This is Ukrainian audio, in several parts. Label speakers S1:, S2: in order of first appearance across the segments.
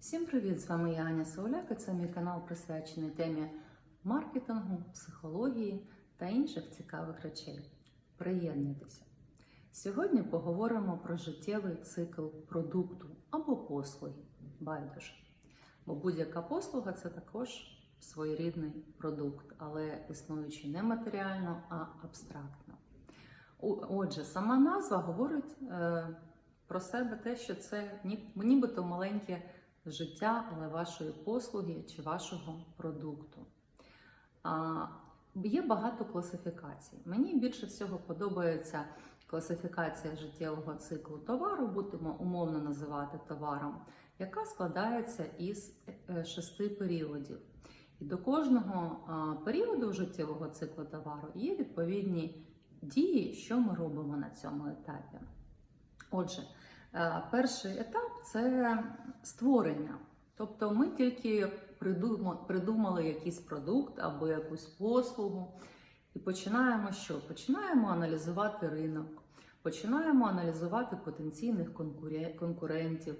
S1: Всім привіт! З вами я Аня Сауляк і це мій канал присвячений темі маркетингу, психології та інших цікавих речей. Приєднуйтеся! Сьогодні поговоримо про життєвий цикл продукту або послуги. Байдуже. Бо будь-яка послуга це також своєрідний продукт, але існуючий не матеріально, а абстрактно. Отже, сама назва говорить е, про себе те, що це ні- нібито маленьке життя, але вашої послуги чи вашого продукту. А, є багато класифікацій. Мені більше всього подобається класифікація життєвого циклу товару, будемо умовно називати товаром, яка складається із е, шести періодів. І до кожного періоду життєвого циклу товару є відповідні дії, що ми робимо на цьому етапі. Отже, перший етап це створення. Тобто ми тільки придумали якийсь продукт або якусь послугу і починаємо що? Починаємо аналізувати ринок, починаємо аналізувати потенційних конкурентів,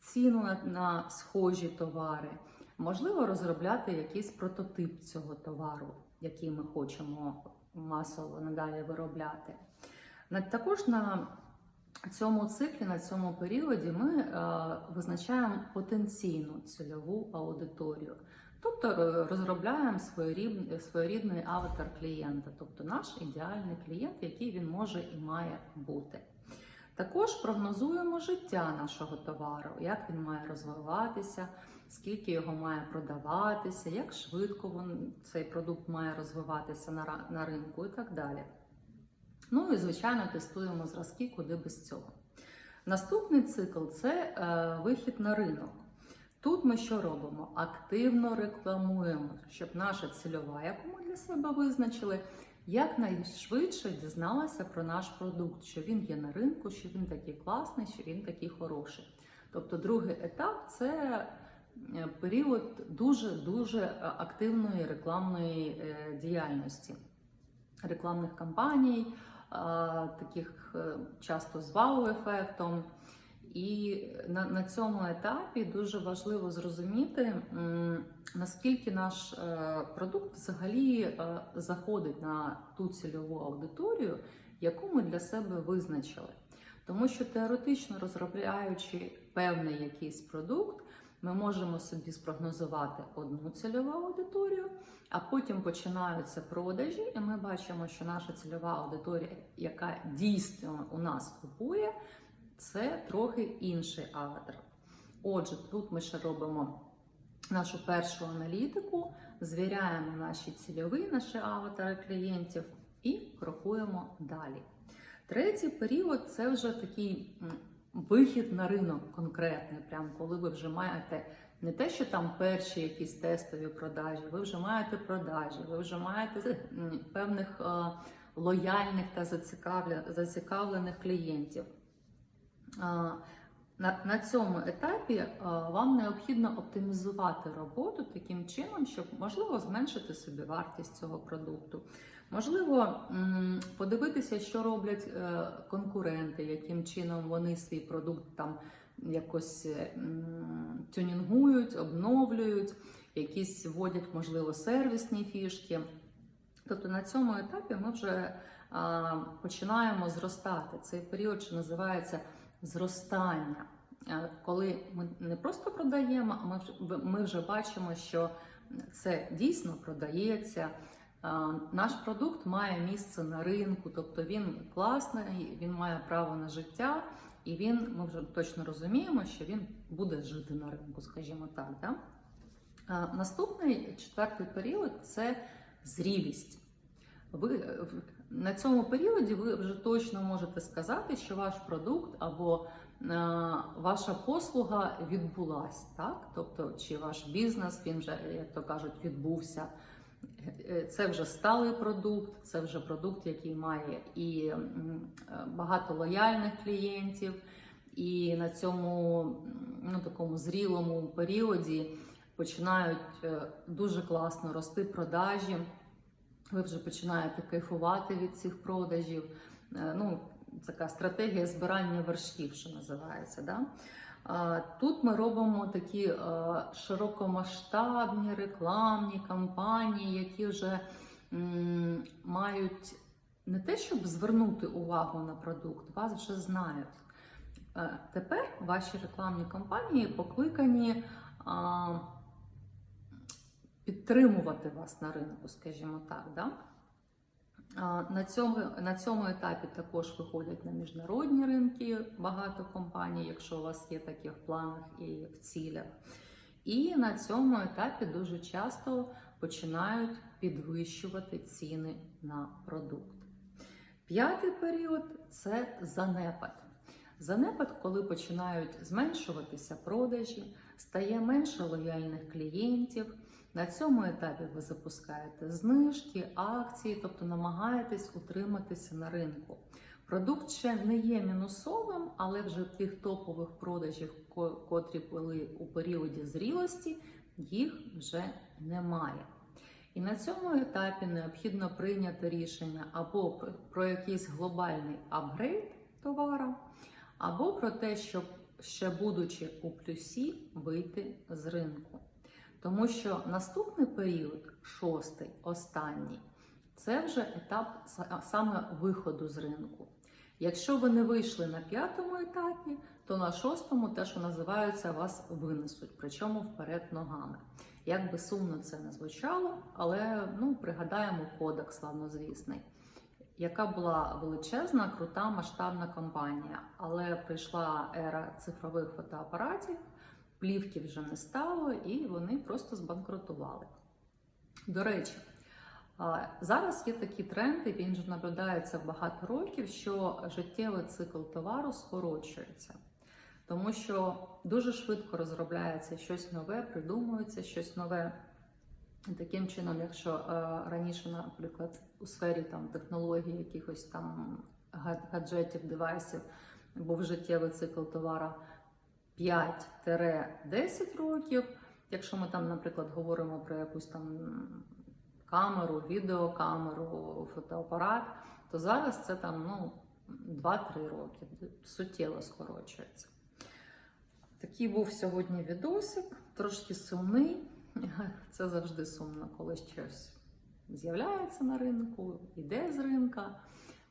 S1: ціну на, на схожі товари, можливо, розробляти якийсь прототип цього товару, який ми хочемо масово надалі виробляти. Також на цьому циклі, на цьому періоді, ми е, визначаємо потенційну цільову аудиторію. Тобто е, розробляємо своєрідний, своєрідний аватар клієнта, тобто наш ідеальний клієнт, який він може і має бути. Також прогнозуємо життя нашого товару, як він має розвиватися, скільки його має продаватися, як швидко він, цей продукт має розвиватися на, на ринку і так далі. Ну і звичайно тестуємо зразки, куди без цього. Наступний цикл це е, вихід на ринок. Тут ми що робимо? Активно рекламуємо, щоб наша цільова, яку ми для себе визначили, якнайшвидше дізналася про наш продукт, що він є на ринку, що він такий класний, що він такий хороший. Тобто, другий етап це е, період дуже-дуже активної рекламної е, діяльності, рекламних кампаній, таких е, часто з вау-ефектом. І на, на цьому етапі дуже важливо зрозуміти, наскільки наш е, продукт взагалі е, заходить на ту цільову аудиторію, яку ми для себе визначили. Тому що теоретично розробляючи певний якийсь продукт, ми можемо собі спрогнозувати одну цільову аудиторію, а потім починаються продажі, і ми бачимо, що наша цільова аудиторія, яка дійсно у нас купує, це трохи інший аватар. Отже, тут ми ще робимо нашу першу аналітику, звіряємо наші цільові, наші аватари клієнтів і крокуємо далі. Третій період це вже такий вихід на ринок конкретний, прям коли ви вже маєте не те, що там перші якісь тестові продажі, ви вже маєте продажі, ви вже маєте певних е, лояльних та зацікавлених клієнтів. На, на цьому етапі а, вам необхідно оптимізувати роботу таким чином, щоб можливо зменшити собі вартість цього продукту. Можливо, подивитися, що роблять е, конкуренти, яким чином вони свій продукт там якось е, тюнінгують, обновлюють, якісь вводять, можливо, сервісні фішки. Тобто на цьому етапі ми вже починаємо зростати. Цей період, що називається зростання. Е, Коли ми не просто продаємо, а ми вже, ми вже бачимо, що це дійсно продається. Наш продукт має місце на ринку, тобто він класний, він має право на життя, і він, ми вже точно розуміємо, що він буде жити на ринку, скажімо так. Да? Наступний четвертий період це зрілість. Ви е, на цьому періоді ви вже точно можете сказати, що ваш продукт або е, ваша послуга відбулась, так? Тобто, чи ваш бізнес він вже, як то кажуть, відбувся. Е, Це вже сталий продукт, це вже продукт, який має і багато лояльних клієнтів, і на цьому ну, такому зрілому періоді починають дуже класно рости продажі. Ви вже починаєте кайфувати від цих продажів. Е, Ну, така стратегія збирання вершків, що називається. Да? Тут ми робимо такі е, широкомасштабні рекламні кампанії, які вже мають не те, щоб звернути увагу на продукт, вас вже знають. Е, Тепер ваші рекламні кампанії покликані підтримувати вас на ринку, скажімо так. Да? На цьому, на цьому етапі також виходять на міжнародні ринки багато компаній, якщо у вас є такі в планах і в цілях. І на цьому етапі дуже часто починають підвищувати ціни на продукт. П'ятий період це занепад. Занепад, коли починають зменшуватися продажі, стає менше лояльних клієнтів. На цьому етапі ви запускаєте знижки, акції, тобто намагаєтесь утриматися на ринку. Продукт ще не є мінусовим, але вже тих топових продажів, котрі були у періоді зрілості, їх вже немає. І на цьому етапі необхідно прийняти рішення або про- якийсь глобальний апгрейд товару, або про те, щоб ще будучи у плюсі, вийти з ринку. Тому що наступний період, шостий, останній, це вже етап саме виходу з ринку. Якщо ви не вийшли на п'ятому етапі, то на шостому те, що називається, вас винесуть, причому вперед ногами. Як би сумно це не звучало, але ну, пригадаємо кодекс славнозвісний, яка була величезна, крута, масштабна компанія. Але прийшла ера цифрових фотоапаратів, плівки вже не стало, і вони просто збанкрутували. До речі, зараз є такі тренди, він вже наблюдається багато років, що життєвий цикл товару скорочується. Тому що дуже швидко розробляється щось нове, придумується щось нове. Таким чином, якщо е, раніше, наприклад, у сфері там технологій, якихось там гаджетів, девайсів, був життєвий цикл товара 5-10 років. Якщо ми там, наприклад, говоримо про якусь там камеру, відеокамеру, фотоапарат, то зараз це там ну, 2-3 роки, суттєво скорочується. Такий був сьогодні відосик, трошки сумний. Це завжди сумно, коли щось з'являється на ринку, йде з ринка.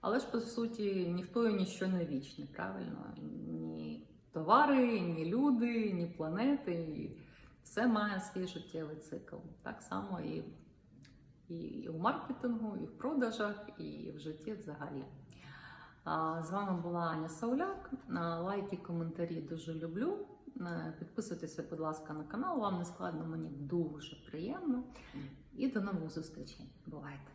S1: Але ж по суті ніхто і ніщо не вічне, правильно? Товари, ні люди, ні планети. І все має свій життєвий цикл. Так само і, і у маркетингу, і в продажах, і в житті взагалі. З вами була Аня Сауляк. Лайки, коментарі дуже люблю. Підписуйтеся, будь ласка, на канал. Вам не складно, мені дуже приємно. І до нових зустрічей. Бувайте!